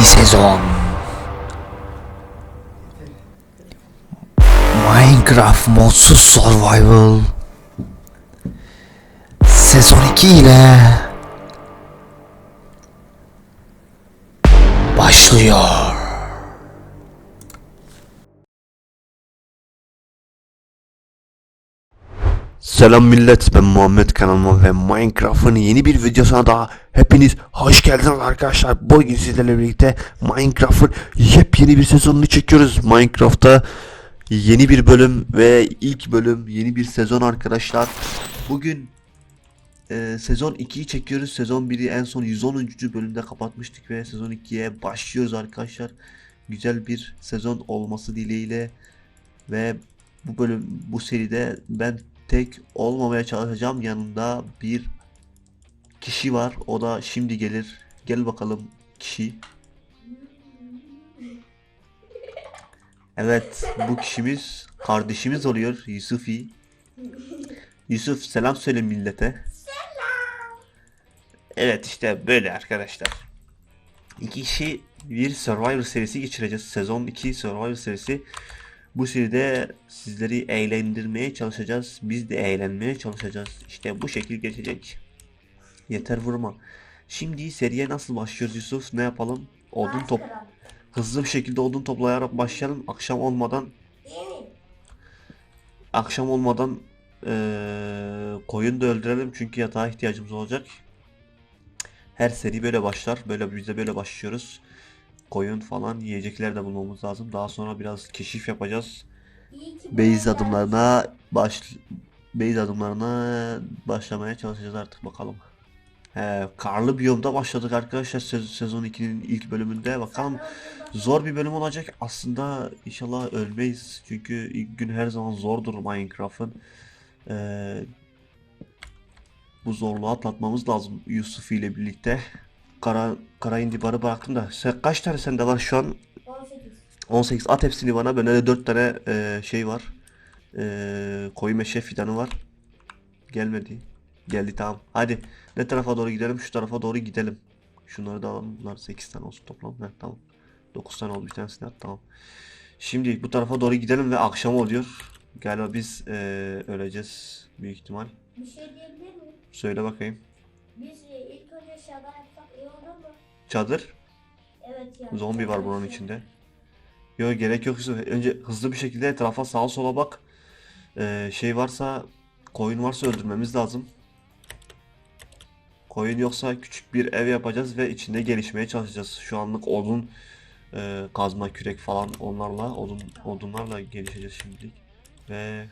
Yeni sezon. Minecraft modsuz survival. Sezon 2 ile başlıyor. Selam millet ben Muhammed kanalıma ve Minecraft'ın yeni bir videosuna daha hepiniz hoş geldiniz arkadaşlar. Bugün sizlerle birlikte Minecraft'ın yepyeni bir sezonunu çekiyoruz. Minecraft'ta yeni bir bölüm ve ilk bölüm yeni bir sezon arkadaşlar. Bugün e, sezon 2'yi çekiyoruz. Sezon 1'i en son 110. bölümde kapatmıştık ve sezon 2'ye başlıyoruz arkadaşlar. Güzel bir sezon olması dileğiyle ve bu bölüm bu seride ben tek olmamaya çalışacağım. Yanında bir kişi var. O da şimdi gelir. Gel bakalım kişi. Evet, bu kişimiz kardeşimiz oluyor Yusufi. Yusuf selam söyle millete. Evet işte böyle arkadaşlar. İki kişi bir Survivor serisi geçireceğiz. Sezon 2 Survivor serisi. Bu seride sizleri eğlendirmeye çalışacağız. Biz de eğlenmeye çalışacağız. İşte bu şekil geçecek. Yeter vurma. Şimdi seriye nasıl başlıyoruz Yusuf? Ne yapalım? Odun top. Hızlı bir şekilde odun toplayarak başlayalım. Akşam olmadan akşam olmadan eee koyun da öldürelim çünkü yatağa ihtiyacımız olacak. Her seri böyle başlar. Böyle biz de böyle başlıyoruz. Koyun falan yiyecekler de bulmamız lazım. Daha sonra biraz keşif yapacağız. Base adımlarına baş base adımlarına başlamaya çalışacağız artık bakalım. He, karlı biyomda başladık arkadaşlar sez- sezon 2'nin ilk bölümünde. Bakalım zor bir bölüm olacak. Aslında inşallah ölmeyiz. Çünkü ilk gün her zaman zordur Minecraft'ın. Ee, bu zorluğu atlatmamız lazım Yusuf ile birlikte. Kara, kara indibarı bıraktım da. Sen, kaç tane sende var şu an? 18. 18 at hepsini bana. Bende de 4 tane e, şey var. E, koyu meşe fidanı var. Gelmedi. Geldi tamam. Hadi ne tarafa doğru gidelim? Şu tarafa doğru gidelim. Şunları da alalım. Bunlar 8 tane olsun toplam. Heh, tamam. 9 tane oldu bir tanesini at tamam. Şimdi bu tarafa doğru gidelim ve akşam oluyor. Galiba biz e, öleceğiz büyük ihtimal. Bir şey diyebilir miyim? Söyle bakayım. Biz e, ilk önce şaka yapsak iyi olur mu? Çadır. Evet ya. Zombi var Şaka içinde. Yok gerek yok Yusuf. Önce hızlı bir şekilde etrafa sağa sola bak. Ee, şey varsa koyun varsa öldürmemiz lazım. Koyun yoksa küçük bir ev yapacağız ve içinde gelişmeye çalışacağız. Şu anlık odun, e, kazma, kürek falan onlarla odun odunlarla gelişeceğiz şimdilik. Ve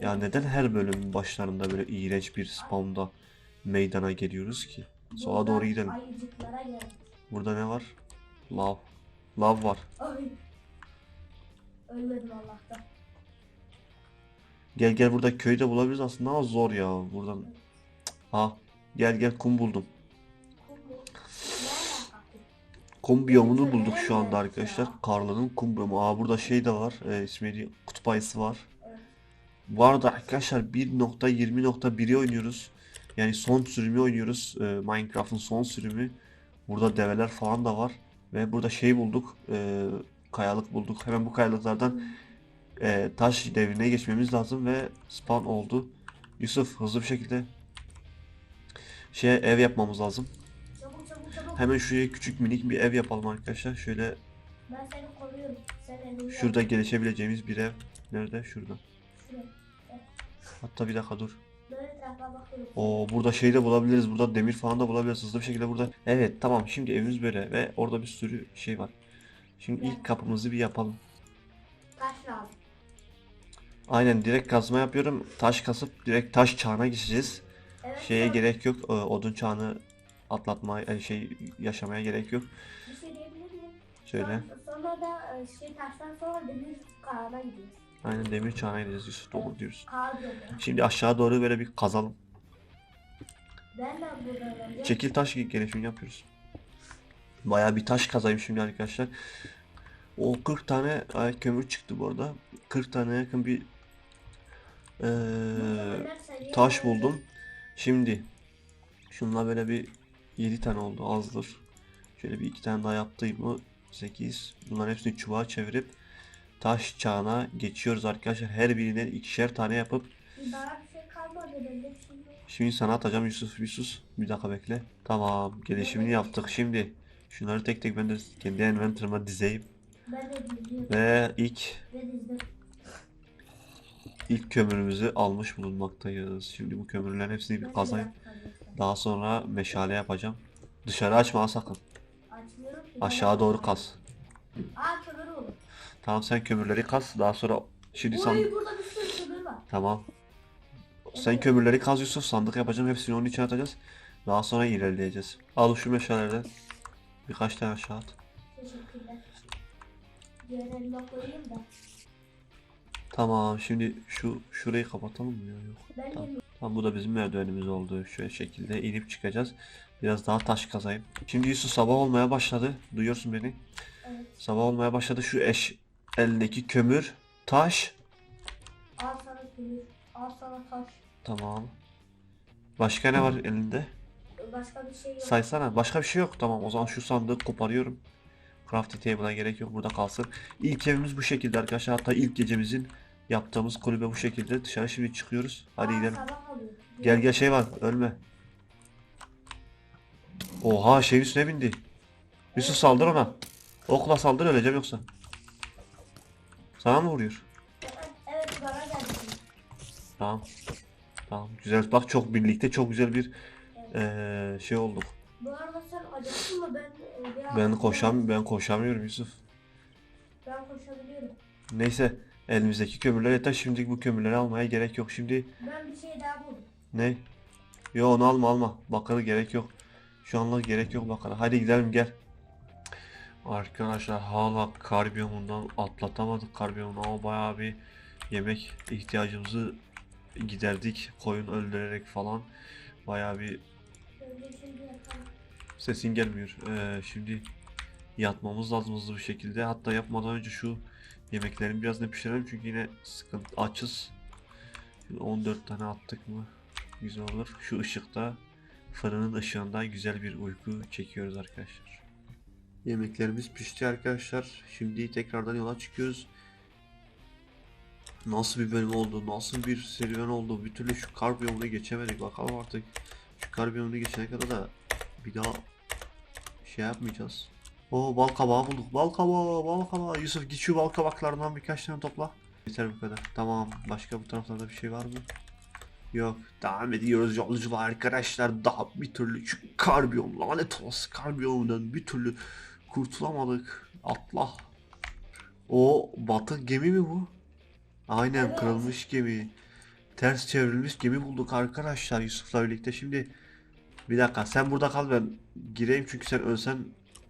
ya neden her bölümün başlarında böyle iğrenç bir spawnda meydana geliyoruz ki? Sola doğru gidelim. Burada ne var? Lav. Lav var. Ölmedim Allah'tan. Gel gel burada köyde bulabiliriz aslında ama zor ya buradan. Ha gel gel kum buldum. Kum biyomunu bulduk şu anda arkadaşlar. Karlının kum biyomu. Aa burada şey de var. E, ismi neydi? Kutup ayısı var. Bu arada arkadaşlar 1.20.1'i oynuyoruz. Yani son sürümü oynuyoruz. E, Minecraft'ın son sürümü. Burada develer falan da var. Ve burada şey bulduk. E, kayalık bulduk. Hemen bu kayalıklardan e, taş devrine geçmemiz lazım ve spawn oldu. Yusuf hızlı bir şekilde şey ev yapmamız lazım. Çabuk çabuk çabuk. Hemen şuraya küçük minik bir ev yapalım arkadaşlar. Şöyle Ben seni koruyorum. Sen elini şurada gelişebileceğimiz bir ev. Nerede? Şurada. Şuraya. Hatta bir dakika dur. Böyle bakıyorum. Oo burada şey de bulabiliriz. Burada demir falan da bulabiliriz hızlı bir şekilde burada. Evet tamam şimdi evimiz böyle ve orada bir sürü şey var. Şimdi ilk kapımızı bir yapalım. Taş lazım. Aynen direkt kazma yapıyorum. Taş kasıp direkt taş çağına geçeceğiz. Evet. Şeye sonra- gerek yok. e, Odun çağını atlatmaya yani şey yaşamaya gerek yok. Bir şey diyebilir miyim? Şöyle. Sonra, sonra da e, şey taştan sonra demir kağına gidiyoruz. Aynen demir çağına gideceğiz Yusuf doğru. Kağıt diyorum. Şimdi aşağı doğru böyle bir kazalım. Ben de burada öğreneceğim. Çekil taş gelişimi yapıyoruz. Bayağı bir taş kazayım şimdi arkadaşlar. O 40 tane ay, kömür çıktı bu arada. 40 tane yakın bir eee, taş buldum. Şimdi şunla böyle bir 7 tane oldu azdır. Şöyle bir iki tane daha yaptım mı 8. Bunların hepsini çubuğa çevirip taş çağına geçiyoruz arkadaşlar. Her birine ikişer tane yapıp Bana bir şey kalmadı bende şimdi. Sana atacağım Yusuf bir sus. Bir dakika bekle. Tamam gelişimini yaptık. Şimdi şunları tek tek ben de kendi envanterıma dizeyim. Ben de dizdim. Ve ilk. İlk kömürümüzü almış bulunmaktayız. Şimdi bu kömürlerin hepsini bir kazayım. Daha sonra meşale yapacağım. Dışarı açma ha sakın. Aşağı doğru kaz. Aa kömür olur. Tamam sen kömürleri kaz. Daha sonra şimdi san... Oy burada bir sürü kömür var. Tamam. Sen kömürleri kaz Yusuf. Sandık yapacağım. Hepsini onun içine atacağız. Daha sonra ilerleyeceğiz. Al şu meşalelerden. Birkaç tane aşağı at. Teşekkürler. Diğer elma koyayım da. Tamam şimdi şu şurayı kapatalım mı ya? Yok. Tamam. Tamam bu da bizim merdivenimiz oldu. Şöyle şekilde inip çıkacağız. Biraz daha taş kazayım. Şimdi Yusuf sabah olmaya başladı. Duyuyorsun beni. evet. Sabah olmaya başladı. Şu eş eldeki kömür, taş. Al sana kömür. Al sana taş. Tamam. Başka ne var elinde? Başka bir şey yok. Saysana. Başka bir şey yok. Tamam o zaman şu sandığı koparıyorum. Crafting table'a gerek yok. Burada kalsın. İlk evimiz bu şekilde arkadaşlar. Hatta ilk gecemizin yaptığımız kulübe bu şekilde. Dışarı şimdi çıkıyoruz. Hadi Aa, gidelim. sabah oluyor. Gel gel şey var ölme. Oha şeyin üstüne bindi. Yusuf saldır ona. Okla saldır öleceğim yoksa. Sana mı vuruyor? Evet, bana geldi. Tamam. Tamam güzel bak çok birlikte çok güzel bir eee, şey olduk. Bu arada sen acıktın mı? Ben e, biraz... Ben koşam ben koşamıyorum Yusuf. Ben koşabiliyorum. Neyse elimizdeki kömürler yeter. Şimdi bu kömürleri almaya gerek yok. Şimdi Ben bir şey daha buldum. ne? Yo onu alma alma. Bakara gerek yok. Şu anlık gerek yok bakara. Hadi gidelim gel. Arkadaşlar hala kar biyomundan atlatamadık kar biyomunu ama bayağı bir yemek ihtiyacımızı giderdik. Koyun öldürerek falan. Bayağı bir şimdi sesin gelmiyor. Ee, şimdi yatmamız lazım hızlı bir şekilde. Hatta yapmadan önce şu yemeklerin biraz da pişirelim çünkü yine sıkıntı açız. Şimdi 14 tane attık mı güzel olur. Şu ışıkta fırının ışığında güzel bir uyku çekiyoruz arkadaşlar. Yemeklerimiz pişti arkadaşlar. Şimdi tekrardan yola çıkıyoruz. Nasıl bir bölüm oldu, nasıl bir serüven oldu. Bir türlü şu kar biyomunu geçemedik. Bakalım artık şu kar biyomunu geçene kadar da bir daha şey yapmayacağız. O bal kabağı bulduk. Bal kabağı, bal kabağı. Yusuf git şu bal kabaklarından birkaç tane topla. Yeter bu kadar. Tamam. Başka bu taraflarda bir şey var mı? Yok. Devam ediyoruz yolculuğa arkadaşlar. Daha bir türlü şu karbiyom lanet olası karbiyomdan bir türlü kurtulamadık. Atla. O batık gemi mi bu? Aynen Evet. kırılmış gemi. Ters çevrilmiş gemi bulduk arkadaşlar Yusuf'la birlikte. Şimdi bir dakika sen burada kal ben gireyim çünkü sen ölsen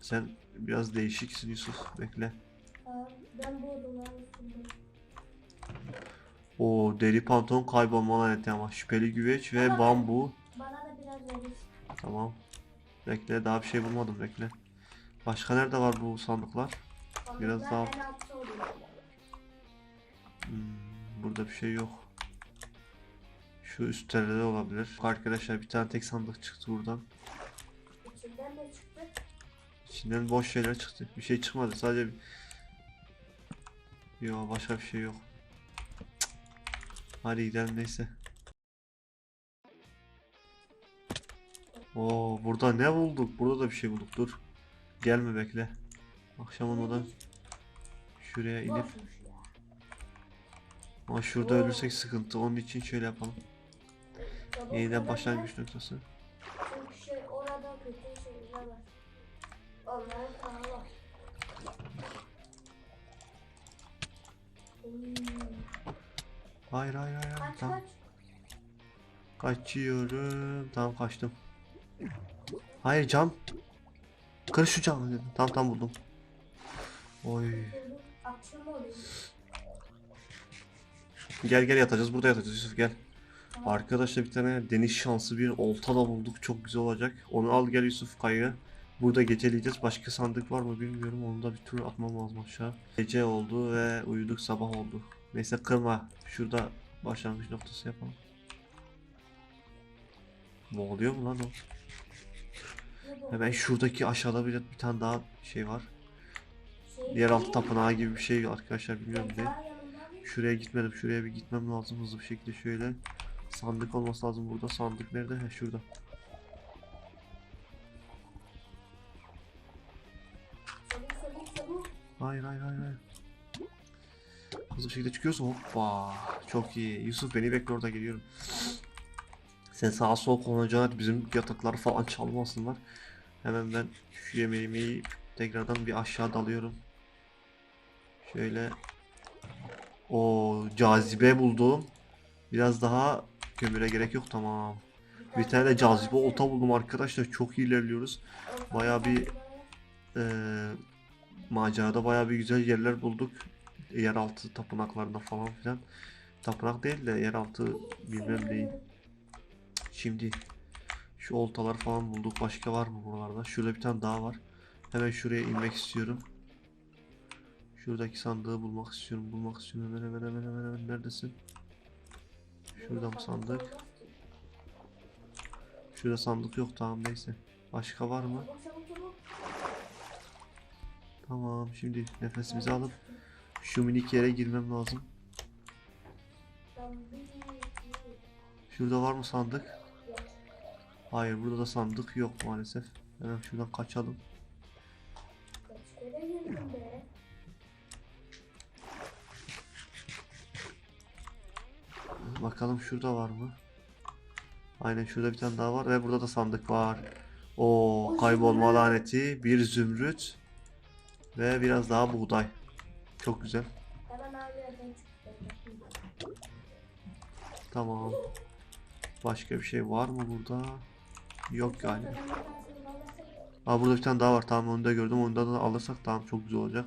sen biraz değişiksin Yusuf. Bekle. Aa, ben bu odaların üstündeyim. O deri pantolon kaybolma laneti ama şüpheli güveç ve Ama- bambu. Bana da biraz verirsin. Tamam. Bekle daha bir şey bulmadım bekle. Başka nerede var bu sandıklar? Biraz Ondan daha- en altta oluyor. Hmm, burada bir şey yok. Şu üstlerde de olabilir. Arkadaşlar bir tane tek sandık çıktı buradan. İçinden boş şeyler çıktı. Bir şey çıkmadı. Sadece bir... Yok başka bir şey yok. Cık. Hadi gidelim neyse. Oo burada ne bulduk? Burada da bir şey bulduk. Dur. Gelme bekle. Akşam olmadan şuraya inip ama şurada ölürsek sıkıntı. Onun için şöyle yapalım. Yeniden başlangıç noktası. Onların kanı var. Hayır hayır hayır. Kaç Tamam. kaç. Kaçıyorum. Tamam kaçtım. Hayır cam. Kır şu camı dedim. Tamam tamam buldum. Oy. Gel gel yatacağız. Burada yatacağız Yusuf gel. Arkadaşlar bir tane deniz şansı bir olta da bulduk. Çok güzel olacak. Onu al gel Yusuf kayığı. Burada geceleyeceğiz. Başka sandık var mı bilmiyorum. Onu da bir tur atmam lazım aşağı. Gece oldu ve uyuduk sabah oldu. Neyse kırma. Şurada başlangıç noktası yapalım. Ne oluyor mu lan o? Hemen şuradaki aşağıda bir, bir tane daha şey var. Yeraltı tapınağı gibi bir şey arkadaşlar bilmiyorum ne. Şuraya gitmedim. Şuraya bir gitmem lazım hızlı bir şekilde şöyle. Sandık olması lazım burada. Sandık nerede? He şurada. Hayır hayır hayır. Hızlı bir şekilde çıkıyorsun. Hoppa. Çok iyi. Yusuf beni bekle orada geliyorum. Sen sağa sola konacağına bizim yatakları falan çalmasınlar. Hemen ben şu yemeğimi yiyip tekrardan bir aşağı dalıyorum. Şöyle. O cazibe buldum. Biraz daha kömüre gerek yok tamam. Bir tane de cazibe olta buldum arkadaşlar. Çok iyi ilerliyoruz. Bayağı bir eee macerada bayağı bir güzel yerler bulduk. Yeraltı tapınaklarında falan filan. Tapınak değil de yeraltı bilmem neyin. Şimdi şu oltalar falan bulduk. Başka var mı buralarda? Şurada bir tane daha var. Hemen şuraya inmek istiyorum. Şuradaki sandığı bulmak istiyorum. Bulmak istiyorum. Hemen hemen hemen hemen, hemen. Neredesin? Şurada mı sandık? Şurada sandık yok tamam neyse. Başka var mı? Tamam şimdi nefesimizi alıp şu minik yere girmem lazım. Şurada var mı sandık? Hayır burada da sandık yok maalesef. Hemen şuradan kaçalım. Bakalım şurada var mı? Aynen şurada bir tane daha var ve burada da sandık var. O kaybolma laneti, bir zümrüt ve biraz daha buğday. Çok güzel. Tamam. Başka bir şey var mı burada? Yok galiba. Aa burada bir tane daha var. Tamam onu da gördüm. Onu da alırsak tamam çok güzel olacak.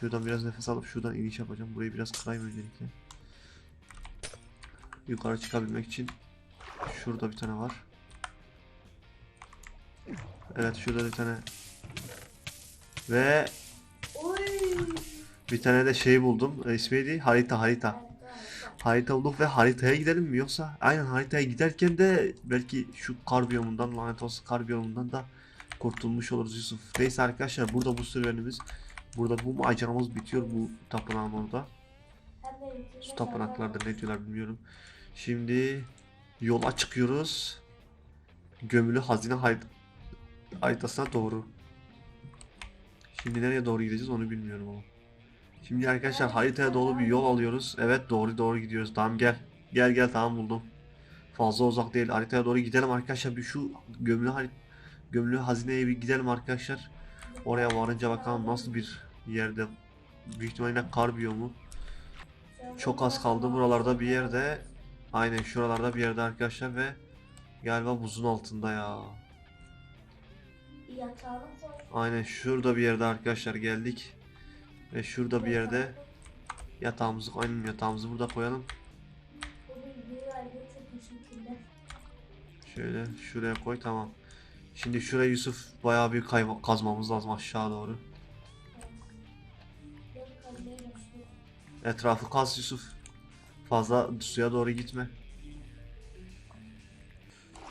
Şuradan biraz nefes alıp şuradan iniş yapacağım. Burayı biraz kırayım öncelikle. Yukarı çıkabilmek için şurada bir tane var. Evet şurada bir tane. Ve bir tane de şey buldum. E, İsmi neydi? Harita harita. Harita bulduk ve haritaya gidelim mi yoksa? Aynen haritaya giderken de belki şu kar biyomundan lanet olsun kar biyomundan da kurtulmuş oluruz Yusuf. Neyse arkadaşlar burada bu serüvenimiz burada bu maceramız bitiyor bu tapınağın orada. Su tapınaklarda ne diyorlar bilmiyorum. Şimdi yola çıkıyoruz. Gömülü hazine harit haritasına doğru. Şimdi nereye doğru gideceğiz onu bilmiyorum ama. Şimdi arkadaşlar haritaya doğru bir yol alıyoruz. Evet doğru doğru gidiyoruz. Tamam gel. Gel gel tamam buldum. Fazla uzak değil. Haritaya doğru gidelim arkadaşlar. Bir şu gömülü harit gömülü hazineye bir gidelim arkadaşlar. Oraya varınca bakalım nasıl bir yerde. Büyük ihtimalle kar biyomu. Çok az kaldı buralarda bir yerde. Aynen şuralarda bir yerde arkadaşlar ve galiba buzun altında ya. Yatağını koy. Aynen şurada bir yerde arkadaşlar geldik. Ve şurada bir yerde yatağımızı aynen yatağımızı burada koyalım. Şöyle şuraya koy tamam. Şimdi şuraya Yusuf bayağı bir kazmamız lazım aşağı doğru. Etrafı kaz Yusuf. Fazla suya doğru gitme.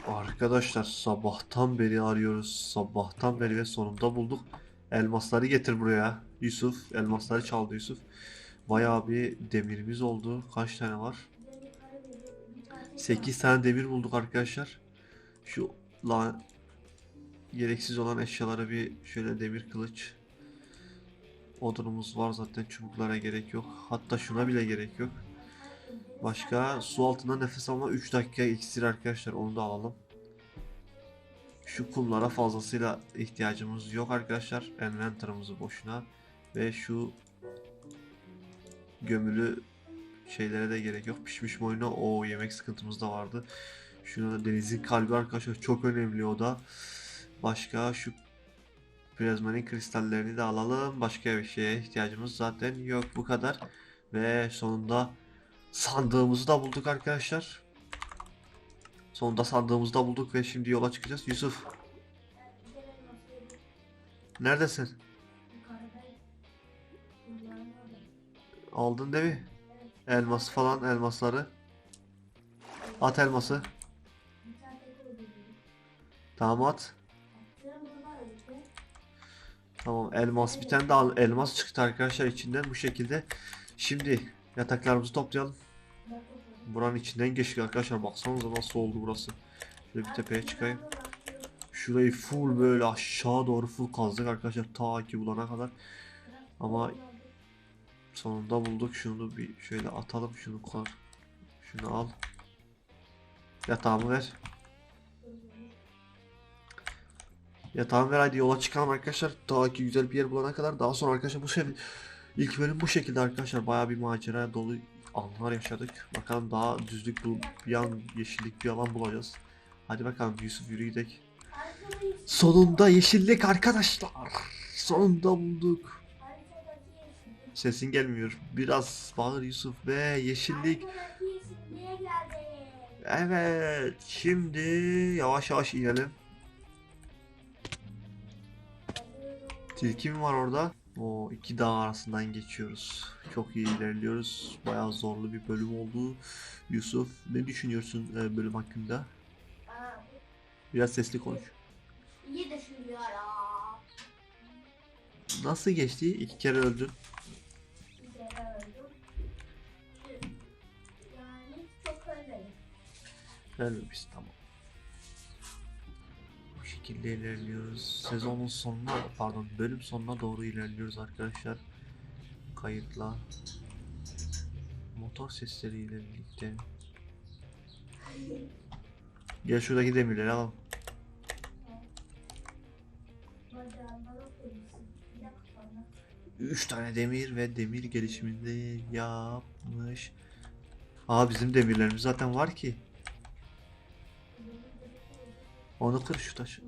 Arkadaşlar sabahtan beri arıyoruz. Sabahtan beri ve sonunda bulduk. Elmasları getir buraya. Yusuf elmasları çaldı Yusuf. Bayağı bir demirimiz oldu. Kaç tane var? Ben yukarı bir- bir tane 8 tane demir bulduk arkadaşlar. Şu la gereksiz olan eşyalara bir şöyle demir kılıç. Odunumuz var zaten çubuklara gerek yok. Hatta şuna bile gerek yok. Başka su altında nefes alma 3 dakika iksir arkadaşlar onu da alalım. Şu kumlara fazlasıyla ihtiyacımız yok arkadaşlar. Envanterımızı boşuna ve şu gömülü şeylere de gerek yok. Pişmiş moyuna o yemek sıkıntımız da vardı. Şuna da denizin kalbi arkadaşlar çok önemli o da. Başka şu prizmanin kristallerini de alalım. Başka bir şeye ihtiyacımız zaten yok bu kadar. Ve sonunda sandığımızı da bulduk arkadaşlar. Sonunda sandığımızı da bulduk ve şimdi yola çıkacağız. Yusuf neredesin? Aldın değil mi? Elması falan elmasları. At elması. De. Tamam at. Tamam elmas bir tane daha elmas çıktı arkadaşlar içinden bu şekilde. Şimdi yataklarımızı toplayalım. Buranın içinden geçtik arkadaşlar baksanıza nasıl oldu burası. Şöyle bir tepeye çıkayım. Şurayı full böyle aşağı doğru full kazdık arkadaşlar ta ki bulana kadar. Ama sonunda bulduk. Şunu bir şöyle atalım. Şunu koy. Şunu al. Yatağımı ver. Yatağımı ver hadi yola çıkalım arkadaşlar. Ta ki güzel bir yer bulana kadar. Daha sonra arkadaşlar bu sefer ilk bölüm bu şekilde arkadaşlar. Baya bir macera dolu anlar yaşadık. Bakalım daha düzlük bu bir yan yeşillik bir alan bulacağız. Hadi bakalım Yusuf yürü Sonunda yeşillik arkadaşlar. Sonunda bulduk. Sesin gelmiyor. Biraz bağır Yusuf ve yeşillik. Evet. Şimdi yavaş yavaş inelim. Tilki mi var orada? O iki dağ arasından geçiyoruz. Çok iyi ilerliyoruz. Bayağı zorlu bir bölüm oldu. Yusuf ne düşünüyorsun e, bölüm hakkında? Biraz sesli konuş. iyi düşünüyorum. Nasıl geçti? İki kere öldün. Bir kere öldüm. Yani çok ölmedim. Ölmemiş tamam. Şekilde ilerliyoruz. Sezonun sonuna pardon bölüm sonuna doğru ilerliyoruz arkadaşlar. Kayıtla. Motor sesleriyle birlikte. Gel şuradaki demirleri alalım. 3 tane demir ve demir gelişiminde yapmış. Aa bizim demirlerimiz zaten var ki. Onu kır şu taşı.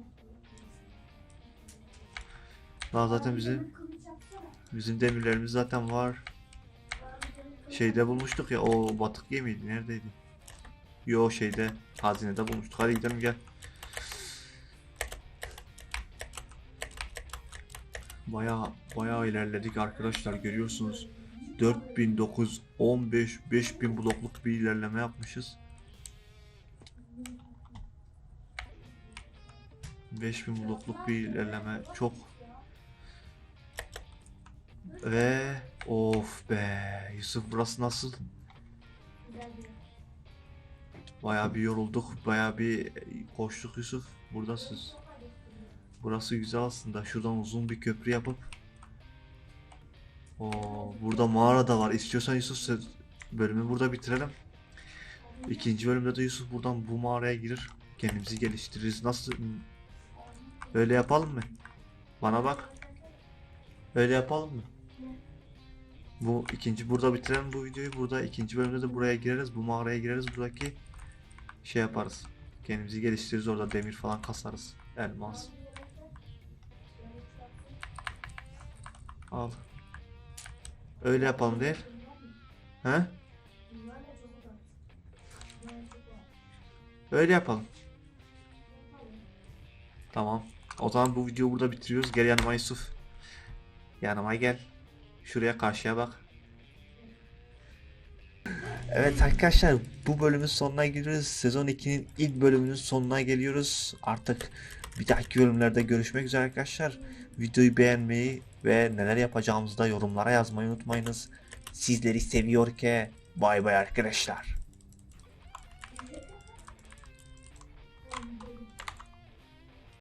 Daha zaten bizim bizim demirlerimiz zaten var. Şeyde bulmuştuk ya o batık gemiydi neredeydi? Yo şeyde hazinede bulmuştuk. Hadi gidelim gel. Baya baya ilerledik arkadaşlar görüyorsunuz. 4915 5000 blokluk bir ilerleme yapmışız. 5000 blokluk bir ilerleme çok ve of be Yusuf burası nasıl? Güzel bir yorulduk. Bayağı bir koştuk Yusuf. Buradasınız. Burası güzel aslında. Şuradan uzun bir köprü yapıp. Oo, burada mağara da var. İstiyorsan Yusuf bölümü burada bitirelim. İkinci bölümde de Yusuf buradan bu mağaraya girir. Kendimizi geliştiririz. Nasıl? Öyle yapalım mı? Bana bak. Öyle yapalım mı? Bu ikinci burada bitirelim bu videoyu. Burada ikinci bölümde de buraya gireriz. Bu mağaraya gireriz. Buradaki şey yaparız. Kendimizi geliştiririz orada demir falan kasarız. Elmas. Al. Öyle yapalım değil. He? Öyle yapalım. Tamam. O zaman bu videoyu burada bitiriyoruz. Gel yanıma Yusuf. Yanıma gel. Şuraya karşıya bak. Evet arkadaşlar bu bölümün sonuna geliyoruz. Sezon 2'nin ilk bölümünün sonuna geliyoruz. Artık bir dahaki bölümlerde görüşmek üzere arkadaşlar. Videoyu beğenmeyi ve neler yapacağımızı da yorumlara yazmayı unutmayınız. Sizleri seviyor ki bay bay arkadaşlar.